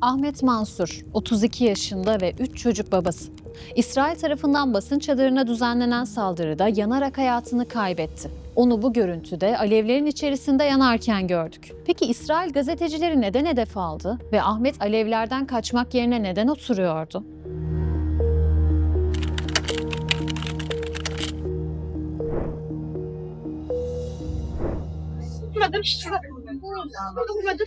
Ahmet Mansur, 32 yaşında ve 3 çocuk babası. İsrail tarafından basın çadırına düzenlenen saldırıda yanarak hayatını kaybetti. Onu bu görüntüde alevlerin içerisinde yanarken gördük. Peki İsrail gazetecileri neden hedef aldı ve Ahmet alevlerden kaçmak yerine neden oturuyordu? ما Durmadı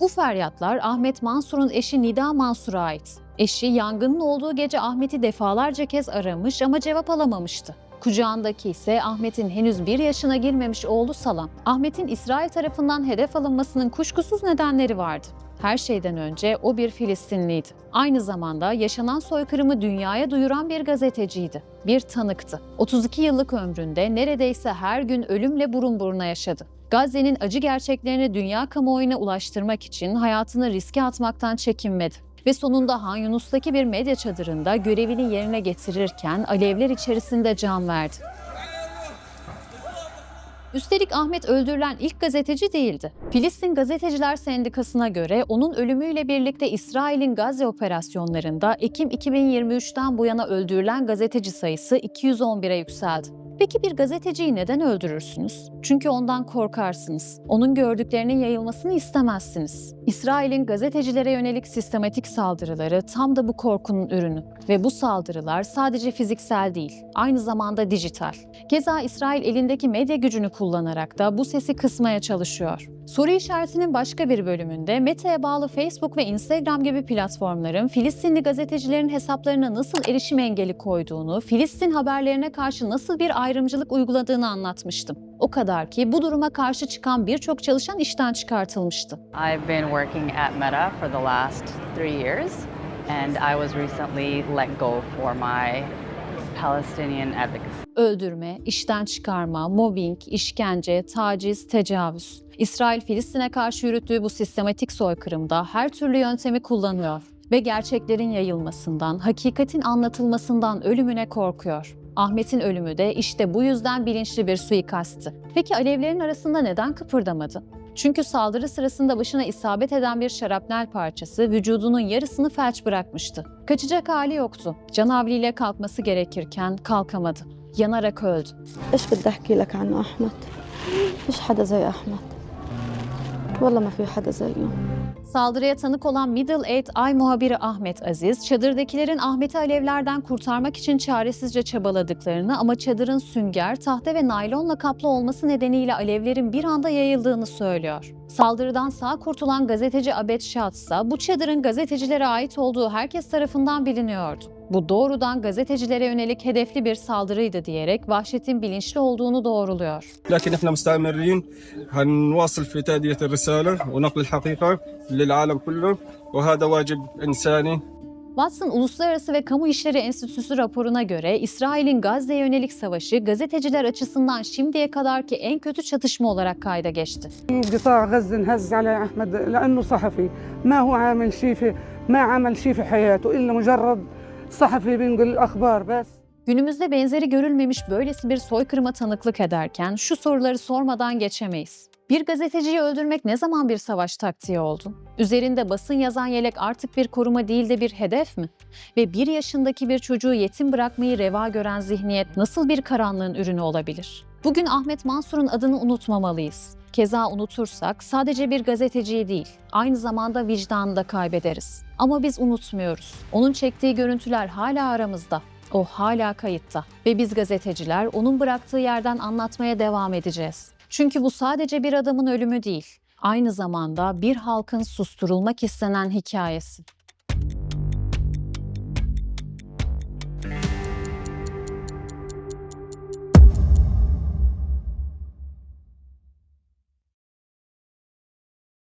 Bu feryatlar Ahmet Mansur'un eşi Nida Mansur'a ait. Eşi yangının olduğu gece Ahmet'i defalarca kez aramış ama cevap alamamıştı. Kucağındaki ise Ahmet'in henüz bir yaşına girmemiş oğlu Salam. Ahmet'in İsrail tarafından hedef alınmasının kuşkusuz nedenleri vardı. Her şeyden önce o bir Filistinliydi. Aynı zamanda yaşanan soykırımı dünyaya duyuran bir gazeteciydi. Bir tanıktı. 32 yıllık ömründe neredeyse her gün ölümle burun buruna yaşadı. Gazze'nin acı gerçeklerini dünya kamuoyuna ulaştırmak için hayatını riske atmaktan çekinmedi. Ve sonunda Han Yunus'taki bir medya çadırında görevini yerine getirirken alevler içerisinde can verdi. Üstelik Ahmet öldürülen ilk gazeteci değildi. Filistin Gazeteciler Sendikası'na göre onun ölümüyle birlikte İsrail'in Gazze operasyonlarında Ekim 2023'ten bu yana öldürülen gazeteci sayısı 211'e yükseldi. Peki bir gazeteciyi neden öldürürsünüz? Çünkü ondan korkarsınız. Onun gördüklerinin yayılmasını istemezsiniz. İsrail'in gazetecilere yönelik sistematik saldırıları tam da bu korkunun ürünü. Ve bu saldırılar sadece fiziksel değil, aynı zamanda dijital. Keza İsrail elindeki medya gücünü kullanarak da bu sesi kısmaya çalışıyor. Soru işaretinin başka bir bölümünde Meta'ya bağlı Facebook ve Instagram gibi platformların Filistinli gazetecilerin hesaplarına nasıl erişim engeli koyduğunu, Filistin haberlerine karşı nasıl bir ayrımcılık uyguladığını anlatmıştım. O kadar ki bu duruma karşı çıkan birçok çalışan işten çıkartılmıştı. I've been working at Meta for the last three years, and I was recently let go for my Palestinian advocacy. Öldürme, işten çıkarma, mobbing, işkence, taciz, tecavüz. İsrail Filistin'e karşı yürüttüğü bu sistematik soykırımda her türlü yöntemi kullanıyor ve gerçeklerin yayılmasından, hakikatin anlatılmasından ölümüne korkuyor. Ahmet'in ölümü de işte bu yüzden bilinçli bir suikasttı. Peki alevlerin arasında neden kıpırdamadı? Çünkü saldırı sırasında başına isabet eden bir şarapnel parçası vücudunun yarısını felç bırakmıştı. Kaçacak hali yoktu. Canavliyle kalkması gerekirken kalkamadı Yanarak öldü. ايش بدي احكي لك عنه احمد فيش حدا زي احمد والله ما في حدا زيه Saldırıya tanık olan Middle Eight Eye muhabiri Ahmet Aziz, çadırdakilerin Ahmet'i alevlerden kurtarmak için çaresizce çabaladıklarını ama çadırın sünger, tahta ve naylonla kaplı olması nedeniyle alevlerin bir anda yayıldığını söylüyor. Saldırıdan sağ kurtulan gazeteci Abed Şat ise bu çadırın gazetecilere ait olduğu herkes tarafından biliniyordu. Bu doğrudan gazetecilere yönelik hedefli bir saldırıydı diyerek vahşetin bilinçli olduğunu doğruluyor. لكن احنا مستمرين هنواصل في تأدية الرسالة ونقل الحقيقة للعالم كله وهذا واجب إنساني Watson Uluslararası ve Kamu İşleri Enstitüsü raporuna göre İsrail'in Gazze'ye yönelik savaşı gazeteciler açısından şimdiye kadarki en kötü çatışma olarak kayda geçti. قطاع غزة انهز على أحمد لأنه صحفي ما هو عامل شيء في ما عمل شيء في حياته إلا مجرد صحفي بينقل الأخبار بس Günümüzde benzeri görülmemiş böylesi bir soykırıma tanıklık ederken şu soruları sormadan geçemeyiz. Bir gazeteciyi öldürmek ne zaman bir savaş taktiği oldu? Üzerinde basın yazan yelek artık bir koruma değil de bir hedef mi? Ve bir yaşındaki bir çocuğu yetim bırakmayı reva gören zihniyet nasıl bir karanlığın ürünü olabilir? Bugün Ahmet Mansur'un adını unutmamalıyız. Keza unutursak sadece bir gazeteciyi değil, aynı zamanda vicdanını da kaybederiz. Ama biz unutmuyoruz. Onun çektiği görüntüler hala aramızda. O hala kayıtta ve biz gazeteciler onun bıraktığı yerden anlatmaya devam edeceğiz. Çünkü bu sadece bir adamın ölümü değil, aynı zamanda bir halkın susturulmak istenen hikayesi.